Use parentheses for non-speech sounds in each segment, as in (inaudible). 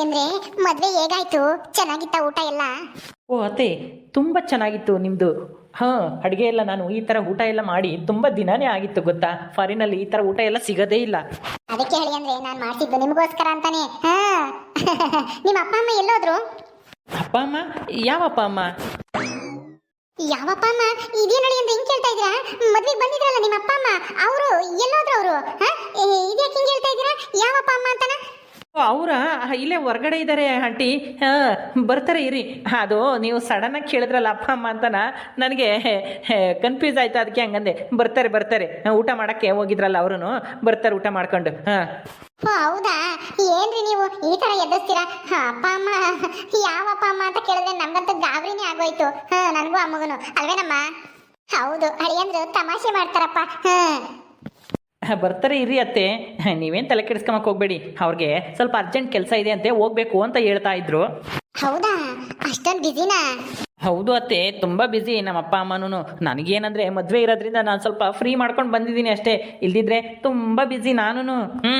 ಅಂದ್ರೆ ಮದ್ವೆ ಹೇಗಾಯ್ತು? ಚೆನ್ನಾಗಿತ್ತ ಊಟ ಎಲ್ಲ? ಓ ಅತ್ತೆ ತುಂಬ ಚೆನ್ನಾಗಿತ್ತು ನಿಮ್ಮದು ಹಾಂ ಅಡುಗೆ ಎಲ್ಲ ನಾನು ಈ ಥರ ಊಟ ಎಲ್ಲ ಮಾಡಿ ತುಂಬ ದಿನಾನೇ ಆಗಿತ್ತು ಗೊತ್ತಾ? ಫಾರಿನಲ್ಲಿ ಈ ಥರ ಊಟ ಎಲ್ಲ ಸಿಗೋದೇ ಇಲ್ಲ. ಅದಕ್ಕೆ ಹೇಳಿ ಅಂದ್ರೆ ನಾನು ಮಾಡ್ತಿದ್ದು ನಿಮಗೋಸ್ಕರ ಅಂತಾನೆ. ಹಾ. ನಿಮ್ಮ ಅಪ್ಪ ಅಮ್ಮ ಎಲ್ಲೋದ್ರು? ಅಪ್ಪ ಅಮ್ಮ? ಯಾವ ಅಪ್ಪ ಅಮ್ಮ? ಯಾವಪ್ಪ ಅಮ್ಮ? ಇದೇ ನೋಡಿ ಅಂತ ಹಿಂಗ್ ಕೇಳ್ತಾ ಇದ್ದೀರಾ? ಮದ್ವೆಗೆ ಬಂದಿದ್ರಲ್ಲ ನಿಮ್ಮ ಅಪ್ಪ ಅಮ್ಮ ಅವರು ಎಲ್ಲೋದ್ರು ಅವರು? ಇದ್ಯಾಕೆ ಹಿಂಗ್ ಹೇಳ್ತಾ ಇದ್ದೀರಾ? ಯಾವಪ್ಪ ಅಮ್ಮ ಅಂತಾನ? ಅವರಾ ಇಲ್ಲೇ ಹೊರ್ಗಡೆ ಇದ್ದಾರೆ ಆಂಟಿ. ಹಾಂ, ಬರ್ತಾರೆ, ಇರಿ. ಅದು ನೀವು ಸಡನ್ನಾಗಿ ಕೇಳಿದ್ರಲ್ಲ, ಅಪ್ಪ, ಅಮ್ಮ ಅಂತನ, ನನಗೆ ಕನ್ಫ್ಯೂಸ್ ಆಯ್ತು ಅದಕ್ಕೆ ಹಂಗಂದೆ. ಬರ್ತಾರೆ ಬರ್ತಾರೆ. ಊಟ ಮಾಡೋಕ್ಕೆ ಹೋಗಿದ್ರಲ್ಲ ಅವರು ಬರ್ತಾರೆ, ಊಟ ಮಾಡ್ಕೊಂಡು. ಹಾಂ. ಹೌದಾ? ಏನ್ರಿ ನೀವು ಈ ತರ ಎದುರಿಸ್ತೀರಾ? ಅಪ್ಪ, ಅಮ್ಮ, ಯಾವ ಅಪ್ಪ, ಅಮ್ಮ ಅಂತ ಕೇಳಿದ್ರೆ ನಮ್ಗಂತೂ ಗಾಬರಿನೇ ಆಗೋಯ್ತು. ಹಾ, ನನಗೂ ಅಮ್ಮಗನು ಅಲ್ವೇನಮ್ಮ? ಹೌದು, ಅಳಿಯಂದ್ರು ತಮಾಷೆ ಮಾಡ್ತಾರಪ್ಪ. ಹಾ. ಬರ್ತಾರೆ ಇರಿ ಅತ್ತೆ. (laughs) ನೀವೇನು ತಲೆ ಕೆಡಿಸ್ಕೊಂಬಕ್ಕೆ ಹೋಗ್ಬೇಡಿ. ಅವ್ರಿಗೆ ಸ್ವಲ್ಪ ಅರ್ಜೆಂಟ್ ಕೆಲಸ ಇದೆ ಅಂತೆ ಹೋಗ್ಬೇಕು ಅಂತ ಹೇಳ್ತಾ ಇದ್ರು. ಹೌದಾ? ಅಷ್ಟೊಂದು ಬಿಸಿನಾ ಹೌದು ಅತ್ತೆ ತುಂಬ ಬ್ಯುಸಿ ನಮ್ಮ ಅಪ್ಪ ಅಮ್ಮನೂ ನನಗೇನಂದರೆ ಮದುವೆ ಇರೋದ್ರಿಂದ ನಾನು ಸ್ವಲ್ಪ ಫ್ರೀ ಮಾಡ್ಕೊಂಡು ಬಂದಿದ್ದೀನಿ ಅಷ್ಟೇ. ಇಲ್ದಿದ್ರೆ ತುಂಬ ಬ್ಯುಸಿ ನಾನು ಹ್ಞೂ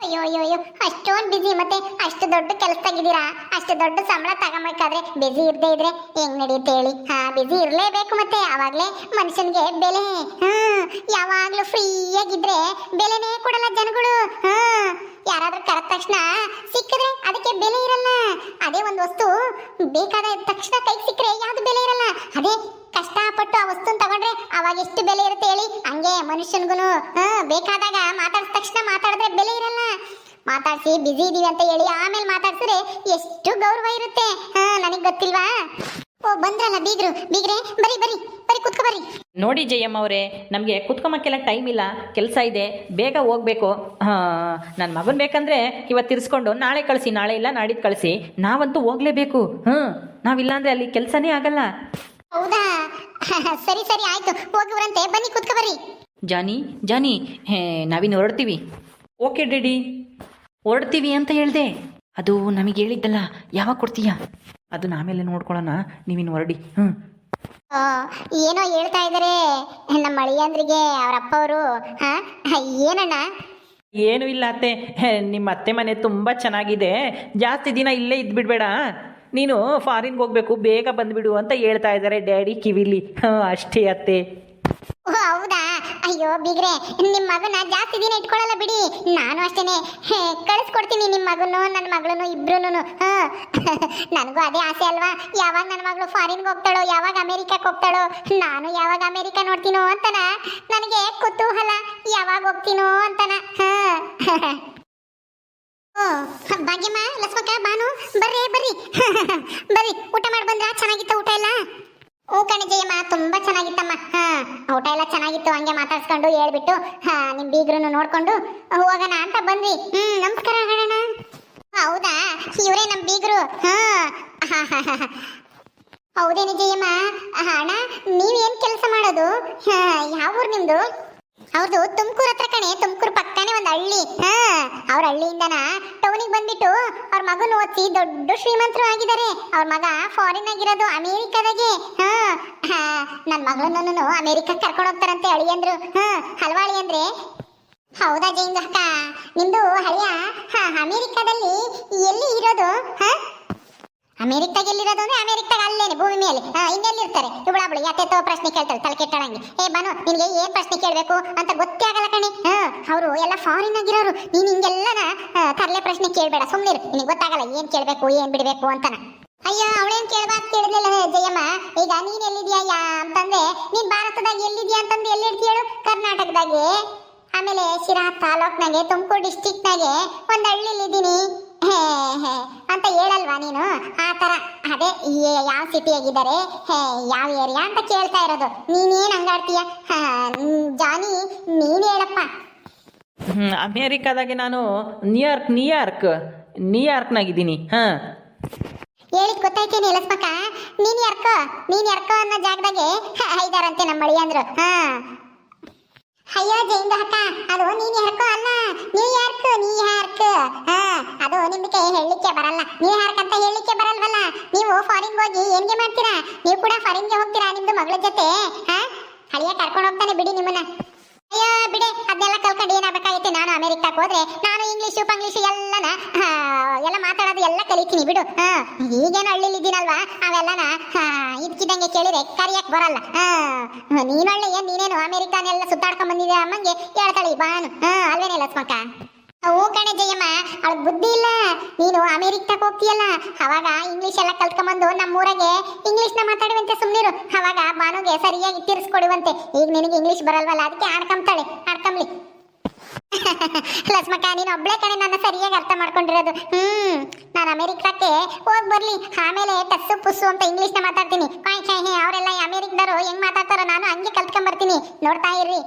ಅಯ್ಯೋ ಅಯ್ಯೋ ಅಯ್ಯೋ ಅಷ್ಟೊಂದು ಬಿಸಿ ಮತ್ತೆ ಅಷ್ಟು ದೊಡ್ಡ ಕೆಲಸದಾಗಿದ್ದೀರಾ? ಅಷ್ಟು ದೊಡ್ಡ ಸಂಬಳ ತಗೊಂಬೇಕಾದ್ರೆ ಬಿಸಿ ಇರದೇ ಇದ್ರೆ ಹೆಂಗ್ ನಡೆಯುತ್ತೆ ಹೇಳಿ? ಹಾ ಬಿಸಿ ಇರಲೇಬೇಕು ಮತ್ತೆ. ಯಾವಾಗ್ಲೇ ಮನುಷ್ಯನಿಗೆ ಬೆಲೆ. ಯಾವಾಗ್ಲೂ ಫ್ರೀ ಆಗಿದ್ರೆ ಬೆಲೆನೇ ಕೊಡಲ್ಲ ಜನಗಳು. ಯಾರಾದ್ರೂ ಕರೆದ ತಕ್ಷಣ ಸಿಕ್ಕಿದ್ರೆ ಅದಕ್ಕೆ ಬೆಲೆ ಇರಲ್ಲ. ಅದೇ ಒಂದು ವಸ್ತು ಬೇಕಾದ ತಕ್ಷಣ ಕೈಗೆ ಸಿಕ್ಕರೆ ಯಾವ್ದು ಬೆಲೆ ಇರಲ್ಲ. ಅದೇ ಕಷ್ಟಪಟ್ಟು ಆ ವಸ್ತುನ ತಗೊಂಡ್ರೆ ಅವಾಗ ಎಷ್ಟು ಬೆಲೆ ಇರುತ್ತೆ ಹೇಳಿ? ಹಂಗೆ ಮನುಷ್ಯನ್ಗುನು, ಹಾ, ಬೇಕಾದಾಗ ಮಾತಾಡಿದ ತಕ್ಷಣ ಮಾತಾಡಿದ್ರೆ ಬೆಲೆ ಇರಲ್ಲ. ಮಾತಾಡಿಸಿ ಬಿಸಿ ಇದೀವಿ ಅಂತ ಹೇಳಿ ಆಮೇಲೆ ಮಾತಾಡ್ಸಿದ್ರೆ ಎಷ್ಟು ಗೌರವ ಇರುತ್ತೆ. ನನಗ್ ಗೊತ್ತಿಲ್ವಾ? ಓ, ಬಂದ್ರಲ್ಲ ಬೀಗ್ರು, ಬೀಗ್ರೆ, ಬರಿ ಬರಿ ಬರಿ ಕುತ್ಕೊ ಬರ್ರಿ. ನೋಡಿ ಜಯಮ್ಮ ಅವರೇ, ನಮಗೆ ಕುತ್ಕೊಂಬಕ್ಕೆಲ್ಲ ಟೈಮ್ ಇಲ್ಲ, ಕೆಲಸ ಇದೆ, ಬೇಗ ಹೋಗ್ಬೇಕು. ನನ್ನ ಮಗನ ಬೇಕಂದ್ರೆ ಇವತ್ತು ತಿರ್ಸ್ಕೊಂಡು ನಾಳೆ ಕಳಿಸಿ, ನಾಳೆ ಇಲ್ಲ ನಾಡಿದ್ದು ಕಳಿಸಿ, ನಾವಂತೂ ಹೋಗ್ಲೇಬೇಕು. ಹ್ಞೂ ನಾವಿಲ್ಲ ಅಂದರೆ ಅಲ್ಲಿ ಕೆಲಸನೇ ಆಗಲ್ಲ. ಹೌದಾ? (laughs) ಸರಿ ಸರಿ ಆಯ್ತು. ಹೋಗುವರಂತೆ. ಬನ್ನಿ ಕುತ್ಕೊ ಬರ್ರಿ. ಜಾನಿ ಜಾನಿ ಹೇ ನಾವಿನ್ನು ಹೊರಡ್ತೀವಿ. Okay daddy. ಹೊರಡ್ತೀವಿ ಅಂತ ಹೇಳಿದೆ. ಅದು ನಮಗೆ ಹೇಳಿದ್ದಲ್ಲ ಯಾವಾಗ ಕೊಡ್ತೀಯಾ? ಅದನ್ನ ಆಮೇಲೆ ನೋಡ್ಕೊಳ್ಳೋಣ. ನೀವಿನ್ನು ಹೊರಡಿ. ಹ್ಞೂ ಏನೋ ಹೇಳ್ತಾ ಇದಾರೆ. ನಮ್ಮ ಅಳಿಯಂದ್ರಿಗೆ ಅವ್ರ ಅಪ್ಪ ಅವರು ಹಾ ಏನಣ್ಣ? ಏನೂ ಇಲ್ಲ ಅತ್ತೆ. ನಿಮ್ಮ ಅತ್ತೆ ಮನೆ ತುಂಬ ಚೆನ್ನಾಗಿದೆ. ಜಾಸ್ತಿ ದಿನ ಇಲ್ಲೇ ಇದ್ಬಿಡ್ಬೇಡ. ನೀನು ಫಾರಿನ್ಗೆ ಹೋಗ್ಬೇಕು, ಬೇಗ ಬಂದ್ಬಿಡು ಅಂತ ಹೇಳ್ತಾ ಇದ್ದಾರೆ ಡ್ಯಾಡಿ ಕಿವಿಲಿ. ಅಷ್ಟೇ ಅತ್ತೆ. ಹೌದಾ? ಅಯ್ಯೋ, ಬಿಗ್ರೆ ನಿಮ್ಮ ಮಗನ ಜಾಸ್ತಿ ದಿನ ಇಟ್ಕೊಳ್ಳಲ್ಲ ಬಿಡಿ. ನಾನು ಅಷ್ಟೇನೆ. ಕಳಿಸ್ಕೊಡ್ತೀನಿ ನಿಮ್ಮ ಮಗನು ನನ್ನ ಮಗಳನು ಇಬ್ರು ನನಗೂ ಅದೇ ಆಸೆ ಅಲ್ವಾ? ಯಾವಾಗ ನನ್ನ ಮಗಳು ಫಾರಿನ್ಗೆ ಹೋಗ್ತಾಳೋ, ಯಾವಾಗ ಅಮೆರಿಕಕ್ಕೆ ಹೋಗ್ತಾಳೋ? ನಾನು ಯಾವಾಗ ಅಮೆರಿಕ ನೋಡ್ತೀನೋ ಅಂತನ? ನನಗೆ ಕುತೂಹಲ. ಯಾವಾಗ ಹೋಗ್ತೀನೋ ಅಂತನ? ಹಾ. (laughs) ಭಾಗ್ಯಮ್ಮ ಲಕ್ಷ್ಮಕ್ಕ ಬಾನು ಬರ್ರಿ ಬರ್ರಿ. (laughs) ಬರ್ರಿ, ಊಟ ಮಾಡಿ ಬಂದ್ರ? ಚೆನ್ನಾಗಿತ್ತ ಊಟ ಎಲ್ಲ? ಓ ಕಣಜಯ್ಯಮ್ಮ ತುಂಬಾ ಚೆನ್ನಾಗಿತ್ತಮ್ಮ. ಹಾ, ಊಟ ಎಲ್ಲ ಚೆನ್ನಾಗಿತ್ತು, ಹಂಗೆ ಮಾತಾಡ್ಸ್ಕೊಂಡು ಹೇಳ್ಬಿಟ್ಟು, ಹಾ, ನಿಮ್ ಬೀಗ್ರನ್ನು ನೋಡ್ಕೊಂಡು ಹೋಗೋಣ ಅಂತ ಬಂದ್ವಿ. ಹ್ಮ್, ನಮಸ್ಕಾರ ಹೇಳೋಣ ಹೌದಾ? ಇವರೇ ನಮ್ ಬೀಗ್ರು. ಹಾ. (laughs) ಹೌದೇ ನಿಜಯ್ಯಮ್ಮ ಅಣ್ಣ ನೀವೇನ್ ಕೆಲಸ ಮಾಡೋದು? ಯಾವ ಊರ್ ನಿಮ್ದು? ಹೌದು, ತುಮಕೂರು ಹತ್ರ ಕಣೆ ತುಮಕೂರು ಪಕ್ಕನೇ ಒಂದು ಹಳ್ಳಿ. ಹಾ, ಅವ್ರ ಹಳ್ಳಿಯಿಂದನ ಟೌನಿಗೆ ಬಂದ್ಬಿಟ್ಟು ಅವ್ರ ಮಗನ ಓದಿಸಿ ದೊಡ್ಡ ಶ್ರೀಮಂತರು ಆಗಿದ್ದಾರೆ ಅವ್ರ ಮಗ ಫಾರಿನ್ ಆಗಿರೋದು ಅಮೇರಿಕಾದಾಗೆ. ಹಾ ನನ್ನ ನನ್ ಮಗಳನ್ನೂ ಅಮೇರಿಕಾ ಕರ್ಕೊಂಡು ಹೋಗ್ತಾರಂತೆ ಅಳಿಯಂದ್ರು ಹಾ, ಹಲವಾಳಿ ಅಂದ್ರೆ? ಹೌದಾ ಜೈನ್ ಅಕ್ಕ ನಿಮ್ದು ಹಳಿಯ ಅಮೇರಿಕಾದಲ್ಲಿ ಎಲ್ಲಿ ಇರೋದು? ಹಾ ಅಮೆರಿಕಾಗ ಎಲ್ಲಿರೋದು ಅಂದ್ರೆ ಅಲ್ಲೇನೆ, ಭೂಮಿ ಮೇಲೆ. ಇನ್ನೆಲ್ಲಿರ್ತಾರೆ? ಇವಳಾಬಳು ಯಾತೆತ್ತೋ ಪ್ರಶ್ನೆ ಕೇಳ್ತಾಳೆ, ತಲೆ ಕೆಟ್ಟಳಂಗೆ. ಏ, ಬಾನು, ನಿನ್ಗೆ ಏನ್ ಪ್ರಶ್ನೆ ಕೇಳ್ಬೇಕು ಅಂತ ಗೊತ್ತೇ ಆಗಲ್ಲ ಕಣಿ. ಹಾ, ಅವರು ಎಲ್ಲ ಫಾರಿನ್ ಆಗಿರೋರು. ನೀನು ಹಿಂಗೆಲ್ಲನ ತರ್ಲೆ ಪ್ರಶ್ನೆ ಕೇಳ್ಬೇಡ, ಸುಮ್ನಿರು. ನಿನಗೆ ಗೊತ್ತಾಗಲ್ಲ, ಏನ್ ಕೇಳ್ಬೇಕು, ಏನ್ ಬಿಡಬೇಕು ಅಂತನ. ಅಯ್ಯೋ, ಅವಳೇನ್ ಕೇಳಬಾರ್ದು ಕೇಳಿದ್ಲಿಲ್ಲ ಜಯಮ್ಮ. ಈಗ ನೀನು ಎಲ್ಲಿದ್ಯಾ ಅಂತಂದ್ರೆ, ನೀನ್ ಭಾರತದಾಗ ಎಲ್ಲಿದ್ಯಾ ಅಂತಂದ್ರೆ ಎಲ್ಲಿ ಹೇಳು? ಕರ್ನಾಟಕದಾಗೆ. ಆಮೇಲೆ ಶಿರಾ ತಾಲೂಕ್ನಾಗೆ, ತುಮಕೂರು ಡಿಸ್ಟಿಕ್ನಾಗೆ ಒಂದು ಹಳ್ಳಿಲಿದ್ದೀನಿ. ಹೇ ಹೇ ಅಂತ ಹೇಳಲ್ವಾ ನೀನು? ಆ ತರ ಅದೇ ಯಾವ ಸಿಟಿ ಆಗಿದ್ದಾರೆ ಹೇ ಯಾವ ಏರಿಯಾ ಅಂತ ಕೇಳ್ತಾ ಇರೋದು. ನೀನೇನು ಹಂಗಾಡ್ತೀಯ? ಜಾನಿ ನೀನು ಹೇಳಪ್ಪ. ಅಮೇರಿಕಾದಾಗೆ ನಾನು ನ್ಯೂಯಾರ್ಕ್ ನ್ಯೂಯಾರ್ಕ್ ನ್ಯೂಯಾರ್ಕ್ನಾಗಿದ್ದೀನಿ ಹಾಂ. ಹೇಳಿದ್ ಗೊತ್ತಾಯ್ತೇನೆ ಎಲಸ್ಮಕ್ಕ. ನೀನ್ ಯಾರ್ಕೋ? ನೀನ್ ಯಾರ್ಕೋ ಅನ್ನೋ ಜಾಗದಾಗೆ ಇದಾರಂತೆ ನಮ್ಮ ಮಳಿ ಅಂದ್ರು ಹಾ. ಅಯ್ಯೋ ಜೈಂದ ಅಕ್ಕ ಅದು ನೀನ್ ಯಾರ್ಕೋ ಅಲ್ಲ. ನ್ಯೂಯಾರ್ಕ್ ನ್ಯೂಯಾರ್ಕ್ ಹಾ. ನಿಮ್ಗೆ ಹೇಳಲಿಕ್ಕೆ ಬರಲ್ಲ. ನ್ಯೂಯಾರ್ಕ್ ಅಂತ ಹೇಳಲಿಕ್ಕೆ ಬರಲ್ವಲ್ಲ? ನೀವು ಫಾರಿನ್ ಹೋಗಿ ಏನ್ಗೆ ಮಾಡ್ತೀರಾ? ನೀವು ಕೂಡ ಫಾರಿನ್ಗೆ ಹೋಗ್ತೀರಾ ನಿಮ್ದು ಮಗಳ ಜೊತೆ, ಹಾ? ಹಳಿಯ ಕರ್ಕೊಂಡು ಹೋಗ್ತಾನೆ ಬಿಡಿ ನಿಮ್ಮನ್ನ. ಅಯ್ಯೋ ಬಿಡೆ, ಅದೆಲ್ಲ ಕಲ್ಕೊಂಡು ಏನಾಗಬೇಕಾಗೈತೆ? ನಾನು ಅಮೆರಿಕಕ್ಕೆ ಹೋದ್ರೆ, ನಾನು ಇಂಗ್ಲೀಷು, ಪಂಗ್ಲೀಷು ಎಲ್ಲನ ಎಲ್ಲ ಮಾತಾಡೋದು ಎಲ್ಲ ಕಲಿತೀನಿ ಬಿಡು, ಹಾ? ಈಗೇನು ಹಳ್ಳಿಲಿದ್ದೀನಲ್ವಾ ಅವೆಲ್ಲನ ಇದ್ಕಿದಂಗೆ ಕೇಳಿದ್ರೆ ಕರಿಯಕ್ ಬರಲ್ಲ, ಹಾ? ನೀನ್ ಏನು ನೀನೇನು ಅಮೆರಿಕಾನೆಲ್ಲ ಸುತ್ತಾಡ್ಕೊಂಡ್ ಬಂದಿದ್ದೆ ಅಮ್ಮಂಗೆ? ಹೇಳ್ತಾಳೆ ಬಾನು ಹಾ, ಅಲ್ವೇನೆ ಲಕ್ಷ್ಮಕ್ಕ ಹ್ಞೂ ಕಣೆ ಜಯಮ್ಮ, ಅವಳಿಗೆ ಬುದ್ಧಿ ಇಲ್ಲ. ನೀನು ಅಮೆರಿಕಕ್ಕೆ ಹೋಗ್ತೀಯಲ್ಲ, ಅವಾಗ ಇಂಗ್ಲಿಷ್ ಎಲ್ಲ ಕಲ್ತ್ಕೊಂಬಂದು ನಮ್ಮೂರಾಗೆ ಇಂಗ್ಲಿಷ್ನ ಮಾತಾಡುವಂತೆ ಸುಮ್ಮನಿರು ಅವಾಗ ಬಾನುಗೆ ಸರಿಯಾಗಿ ತಿರ್ಸ್ಕೊಡುವಂತೆ. ಈಗ ನಿನಗೆ ಇಂಗ್ಲಿಷ್ ಬರಲ್ವಲ್ಲ, ಅದಕ್ಕೆ ಆಡ್ಕೊಂತಾಳೆ ಆಡ್ಕೊಂಬ್ಲಿ. (laughs) ಲಸ್ಮಕ್ಕ ನೀನು ಒಬ್ಳೆ ಕಣೆ, ನನ್ನ ಸರಿಯಾಗಿ ಅರ್ಥ ಮಾಡ್ಕೊಂಡಿರೋದು. ಹ್ಮ್, ನಾನು ಅಮೆರಿಕಕ್ಕೆ ಹೋಗ್ಬರ್ಲಿ ಆಮೇಲೆ ಟಸ್ಸು ಪುಸ್ಸು ಅಂತ ಇಂಗ್ಲಿಷ್ನ ಮಾತಾಡ್ತೀನಿ. ಕಾಯ್ ಕಾಯ್ ಅವರೆಲ್ಲ ಅಮೆರಿಕದವರು ಹೆಂಗ್ ಮಾತಾಡ್ತಾರೋ ನಾನು ಹಂಗೆ ಕಲ್ತ್ಕೊಂಡ್ ಬರ್ತೀನಿ ನೋಡ್ತಾ ಇರ್ರಿ.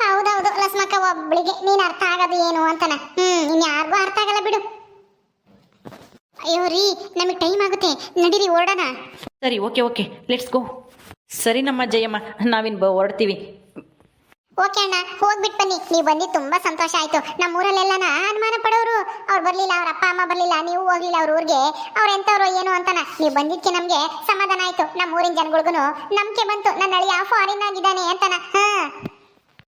ಹೌದೌದು ಲಸ್ಮಕ್ಕ ಒಬ್ಳಿಗೆ. ನೀನ್ ಅರ್ಥ ಆಗದು ಏನು ಅಂತನ. ಹ್ಮ್ ಇನ್ ಯಾರಿಗೂ ಅರ್ಥ ಆಗಲ್ಲ ಬಿಡು. ಅಯ್ಯೋ ರೀ ನಮಗೆ ಟೈಮ್ ಆಗುತ್ತೆ. ನಡೀರಿ ಓಡೋಣ. ಸರಿ ಓಕೆ ಓಕೆ. ಲೆಟ್ಸ್ ಗೋ ಸರಿ ನಮ್ಮ ಜಯಮ್ಮ ನಾವಿನ್ ಬ ಹೊರಡ್ತೀವಿ. ಓಕೆ ಅಣ್ಣ ಹೋಗ್ಬಿಟ್ ಬನ್ನಿ. ನೀವು ಬಂದಿ ತುಂಬಾ ಸಂತೋಷ ಆಯ್ತು. ನಮ್ಮ ಊರಲ್ಲೆಲ್ಲನ ಅನುಮಾನ ಪಡೋರು. ಅವ್ರು ಬರ್ಲಿಲ್ಲ ಅವ್ರ ಅಪ್ಪ ಅಮ್ಮ ಬರ್ಲಿಲ್ಲ ನೀವು ಹೋಗ್ಲಿಲ್ಲ ಅವ್ರ ಊರಿಗೆ. ಅವ್ರ ಎಂತವ್ರು ಏನು ಅಂತನ. ನೀವು ಬಂದಿದ್ದಕ್ಕೆ ನಮ್ಗೆ ಸಮಾಧಾನ ಆಯ್ತು. ನಮ್ಮ ಊರಿನ ಜನಗಳಿಗೂ ನಂಬಿಕೆ ಬಂತು. ನನ್ನ ಅಳಿಯ ಫಾರಿನ್ ಆಗಿದ್ದಾನೆ ಅಂತನ. ಹಾ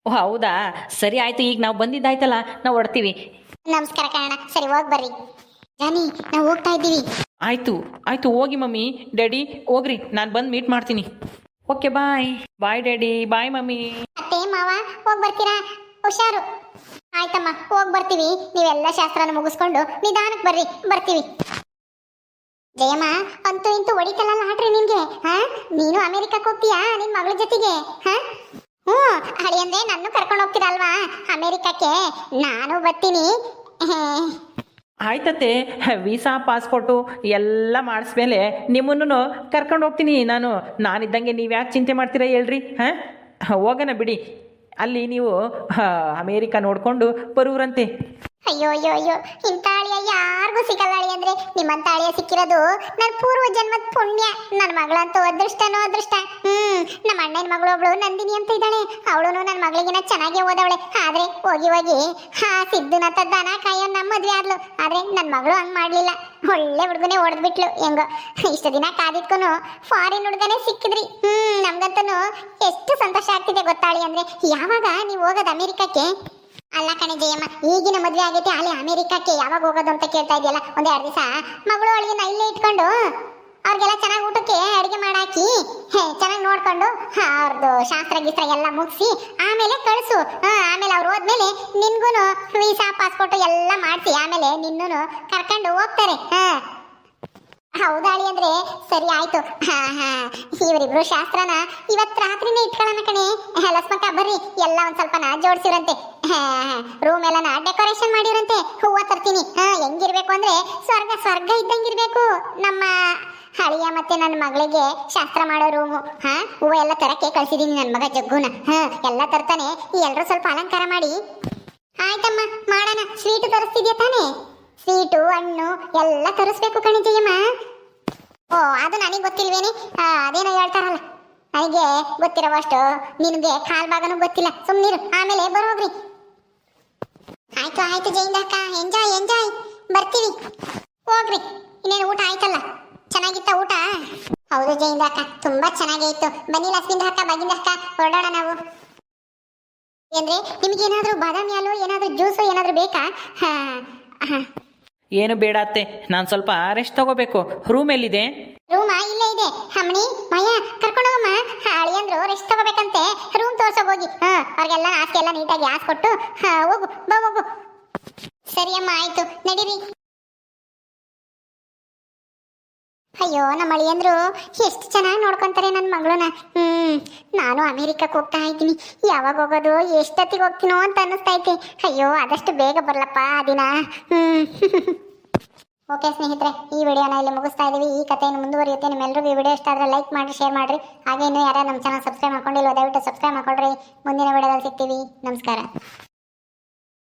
ಓ ಹೌದಾ? ಸರಿ ಆಯ್ತು ಈಗ ನಾವು ಬಂದಿದ್ದಾಯ್ತಲ್ಲ ನಾವು ಹೊಡ್ತೀವಿ ನಮಸ್ಕಾರ ಕಣ ಸರಿ ಹೋಗಿ ಬರ್ರಿ. ಜಾನಿ ನಾವು ಹೋಗ್ತಾ ಇದ್ದೀವಿ. ಆಯ್ತು ಆಯ್ತು ಹೋಗಿ ಮಮ್ಮಿ. ಡ್ಯಾಡಿ ಹೋಗ್ರಿ ನಾನು ಬಂದು ಮೀಟ್ ಮಾಡ್ತೀನಿ. Okay bye. Bye daddy. Bye mummy. ಅತ್ತೆ ಮಾವ ಹೋಗಿ ಬರ್ತೀರಾ? ಹುಷಾರು. ಆಯ್ತಮ್ಮ ಹೋಗಿ ಬರ್ತೀವಿ. ನೀವೆಲ್ಲ ಶಾಸ್ತ್ರನ ಮುಗಿಸ್ಕೊಂಡು ನಿಧಾನಕ್ಕೆ ಬರ್ರಿ ಬರ್ತೀವಿ. ಜಯಮ್ಮ ಅಂತೂ ಇಂತೂ ಹೊಡಿತಲ್ಲ ಲಾಟ್ರಿ ನಿನ್ಗೆ ಹಾ? ನೀನು ಅಮೆರಿಕಕ್ಕೆ ಹೋಗ್ತೀಯಾ ನಿನ್ ಮಗಳ ಜೊತೆಗೆ ಹಾ? ಹ್ಞೂ, ಹಳಿ ಅಂದ್ರೆ ಕರ್ಕೊಂಡು ಹೋಗ್ತೀರಲ್ವಾ? ಅಮೆರಿಕಕ್ಕೆ ನಾನು ಬರ್ತೀನಿ. ಆಯ್ತತೆ ವೀಸಾ, ಪಾಸ್ಪೋರ್ಟು ಎಲ್ಲ ಮಾಡಿಸ್ಮೇಲೆ ನಿಮ್ಮನ್ನು ಕರ್ಕೊಂಡು ಹೋಗ್ತೀನಿ ನಾನು. ನಾನಿದ್ದಂಗೆ ನೀವು ಯಾಕೆ ಚಿಂತೆ ಮಾಡ್ತೀರಾ ಹೇಳ್ರಿ, ಹಾಂ? ಹೋಗೋಣ ಬಿಡಿ. ಅಲ್ಲಿ ನೀವು ಅಮೇರಿಕ ನೋಡಿಕೊಂಡು ಬರುವ್ರಂತೆ. ಅಯ್ಯೋ ಅಯ್ಯೋ ಅಯ್ಯೋ ಇಂಥ ಅಳಿಯ ಯಾರಿಗೂ ಸಿಗಲ್ಲ ಅಳಿ ಅಂದ್ರೆ ನಿಮ್ಮಂತ ಅಳಿಯ ಸಿಕ್ಕಿರೋದು ನನ್ನ ಪೂರ್ವ ಜನ್ಮದ ಪುಣ್ಯ. ನನ್ನ ಮಗಳಂತೂ ಅದೃಷ್ಟನೋ ಅದೃಷ್ಟ. ಹ್ಮ್, ನಮ್ಮ ಅಣ್ಣನ ಮಗಳು ಒಬ್ಳು ನಂದಿನಿ ಅಂತ ಇದ್ದಾಳೆ. ಅವಳು ನನ್ನ ಮಗಳಿಗಿನ ಚೆನ್ನಾಗಿ ಓದವಳೆ. ಆದ್ರೆ ಹೋಗಿ ಹೋಗಿ, ಹಾ ಸಿದ್ದುನಂತ ದನ ಕಾಯೋ ನಮ್ಮ ಮದ್ವೆ ಆದ್ಲು. ಆದ್ರೆ ನನ್ನ ಮಗಳು ಹಂಗ್ ಮಾಡ್ಲಿಲ್ಲ. ಒಳ್ಳೆ ಹುಡುಗನೇ ಹೊಡೆದ್ಬಿಟ್ಲು ಹೆಂಗೋ. ಇಷ್ಟು ದಿನ ಕಾದಿದ್ಕೂನು ಫಾರಿನ್ ಹುಡುಗನೇ ಸಿಕ್ಕಿದ್ರಿ. ಹ್ಮ್ ನಮ್ಗಂತೂ ಎಷ್ಟು ಸಂತೋಷ ಆಗ್ತಿದೆ ಗೊತ್ತಾಳಿ ಅಂದ್ರೆ. ಯಾವಾಗ ನೀವು ಹೋಗೋದು ಅಮೆರಿಕಕ್ಕೆ? ಅಲ್ಲ ಕಣೆ ಜಯಮ್ಮ, ಈಗಿನ ಮದುವೆ ಆಗೈತೆ, ಅಲ್ಲಿ ಅಮೆರಿಕಕ್ಕೆ ಯಾವಾಗ ಹೋಗೋದು ಅಂತ ಕೇಳ್ತಾ ಇದೆಯಲ್ಲ? ಒಂದ್ ಎರಡು ದಿವಸ? ಮಗಳು ಅವಳಿಗೆ ಇಲ್ಲೇ ಇಟ್ಕೊಂಡು ಅವ್ರಿಗೆಲ್ಲ ಚೆನ್ನಾಗಿ ಊಟಕ್ಕೆ ಅಡಿಗೆ ಮಾಡಾಕಿ ಚೆನ್ನಾಗಿ ನೋಡ್ಕೊಂಡು ಅವ್ರದ್ದು ಶಾಸ್ತ್ರ ಗೀಸ್ತ್ರ ಎಲ್ಲ ಮುಗಿಸಿ, ಆಮೇಲೆ ಕಳಿಸು. ಆಮೇಲೆ ಅವ್ರು ಹೋದ್ಮೇಲೆ ನಿನ್ಗೂ ವೀಸಾ ಪಾಸ್ಪೋರ್ಟ್ ಎಲ್ಲ ಮಾಡಿಸಿ, ಆಮೇಲೆ ನಿನ್ನೂ ಕರ್ಕೊಂಡು ಹೋಗ್ತಾರೆ. ಹಾ. ಹೌದಾಳಿ ಅಂದ್ರೆ ಸರಿ ಆಯ್ತು. ಹಾ ಹಾ. ಇವರಿಬ್ರು ಶಾಸ್ತ್ರನ ಇವತ್ ರಾತ್ರಿನೇ ಇಟ್ಕೊಳ್ಳೋಣ ಕಣೆ. ಲಕ್ಷ್ಮಕ್ಕ ಬರ್ರಿ. ಎಲ್ಲ ಒಂದ್ ಸ್ವಲ್ಪನ ಜೋಡಿಸಿರಂತೆ ರೂಮ್ ಎಲ್ಲನ ಡೆಕೋರೇಷನ್ ಮಾಡಿರಂತೆ ಹೂವ ತರ್ತೀನಿ. ಹಾ, ಹೆಂಗಿರ್ಬೇಕು ಅಂದ್ರೆ ಸ್ವರ್ಗ ಸ್ವರ್ಗ ಇದ್ದಂಗಿರ್ಬೇಕು. ನಮ್ಮ ಹಳಿಯ ಮತ್ತೆ ನನ್ನ ಮಗಳಿಗೆ ಶಾಸ್ತ್ರ ಮಾಡೋ ರೂಮು ಹಾ, ಹೂವ ಎಲ್ಲ ತರಕ್ಕೆ ಕಳ್ಸಿದೀನಿ ನನ್ನ ಮಗ ಜಗ್ಗುನ. ಹಾ, ಎಲ್ಲ ತರ್ತಾನೆ. ಎಲ್ರು ಸ್ವಲ್ಪ ಅಲಂಕಾರ ಮಾಡಿ. ಆಯ್ತಮ್ಮ, ಮಾಡೋಣ. ಸ್ವೀಟ್ ತರಿಸ್ತಿದ್ಯಾ ತಾನೇ? ಸ್ವೀಟು ಹಣ್ಣು ಎಲ್ಲ ತರಿಸ್ಬೇಕು ಕಣೆ ಓ, ಅದು ನನಗೆ ಗೊತ್ತಿಲ್ವೇನೆ? ಅದೇನೋ ಹೇಳ್ತಾರಲ್ಲ. ನನಗೆ ಗೊತ್ತಿರೋವಷ್ಟು, ನಿನಗೆ ಕಾಲ್ ಗೊತ್ತಿಲ್ಲ. ಸುಮ್ಮನಿರು ಆಮೇಲೆ ಬರೋಗ್ರಿ. ಆಯ್ತು ಆಯ್ತು ಜೈಂದ ಅಕ್ಕ. ಎಂಜಾಯ್ ಎಂಜಾಯ್ ಬರ್ತೀವಿ. ಹೋಗ್ರಿ. ಇನ್ನೇನು ಊಟ ಆಯ್ತಲ್ಲ? ಚೆನ್ನಾಗಿತ್ತ ಊಟ? ಹೌದು ಜೈಂದ ಅಕ್ಕ, ತುಂಬಾ ಚೆನ್ನಾಗಿತ್ತು ಬನ್ನಿ ಲಸ್ಮಿಂದ ಅಕ್ಕ ಬಗಿಂದ ಅಕ್ಕ, ಹೊರಡೋಣ ನಾವು. ಅಂದ್ರೆ ನಿಮ್ಗೇನಾದ್ರೂ ಬಾದಾಮಿ ಹಾಲು, ಏನಾದ್ರೂ ಜ್ಯೂಸು ಏನಾದ್ರೂ ಬೇಕಾ? ಹಾ ಹಾ. ಏನು ಬೇಡ ಅತ್ತೆ, ನಾನು ಸ್ವಲ್ಪ ರೆಸ್ಟ್ ತಗೋಬೇಕು. ರೂಮ್ ಎಲ್ಲಿದೆ? ರೂಮ ಇಲ್ಲೇ ಇದೆ. ಅಮ್ಮನಿ ಮಯ ಕರ್ಕೊಂಡು ಹೋಗಮ್ಮ ಅಳಿಯಂದ್ರು ರೆಸ್ಟ್ ತಗೋಬೇಕಂತೆ. ರೂಮ್ ತೋರ್ಸೋಗಿ ಹೋಗಿ. ಹಾ, ಅವ್ರಿಗೆಲ್ಲ ಆಸ್ತಿ ಎಲ್ಲ ನೀಟಾಗಿ ಹಾಸ್ಕೊಟ್ಟು ಹಾ, ಹೋಗು, ಬಾ, ಹೋಗು. ಸರಿ ಅಮ್ಮ ಆಯ್ತು. ನಡೀರಿ. ಅಯ್ಯೋ, ನಮ್ಮ ಅಳಿಯಂದ್ರು ಎಷ್ಟು ಚೆನ್ನಾಗಿ ನೋಡ್ಕೊಂತಾರೆ ನನ್ನ ಮಗಳನ್ನ. ಹ್ಮ್, ನಾನು ಅಮೆರಿಕಕ್ಕೆ ಹೋಗ್ತಾ ಇದ್ದೀನಿ. ಯಾವಾಗ ಹೋಗೋದು, ಎಷ್ಟೊತ್ತಿಗೆ ಹೋಗ್ತೀನೋ ಅಂತ ಅನ್ನಿಸ್ತಾ ಐತೆ. ಅಯ್ಯೋ, ಆದಷ್ಟು ಬೇಗ ಬರ್ಲಪ್ಪ ಆ ದಿನ. ಹ್ಮ್. (laughs) ಓಕೆ ಸ್ನೇಹಿತರೆ, ಈ ವಿಡಿಯೋನ ಇಲ್ಲಿ ಮುಗಿಸ್ತಾ ಇದೀವಿ. ಈ ಕಥೆಯನ್ನು ಮುಂದುವರಿಯುತ್ತೆ. ನಿಮ್ಮೆಲ್ಲರಿಗೂ ಈ ವಿಡಿಯೋ ಇಷ್ಟ ಆದರೆ ಲೈಕ್ ಮಾಡಿ, ಶೇರ್ ಮಾಡಿರಿ. ಹಾಗೆ ಇನ್ನೂ ಯಾರು ನಮ್ಮ ಚಾನಲ್ ಸಬ್ಸ್ಕ್ರೈಬ್ ಮಾಡ್ಕೊಂಡಿಲ್ಲ, ದಯವಿಟ್ಟು ಸಬ್ಸ್ಕ್ರೈಬ್ ಮಾಡ್ಕೊಳ್ರಿ. ಮುಂದಿನ ವಿಡಿಯೋದಲ್ಲಿ ಸಿಗ್ತೀವಿ. ನಮಸ್ಕಾರ.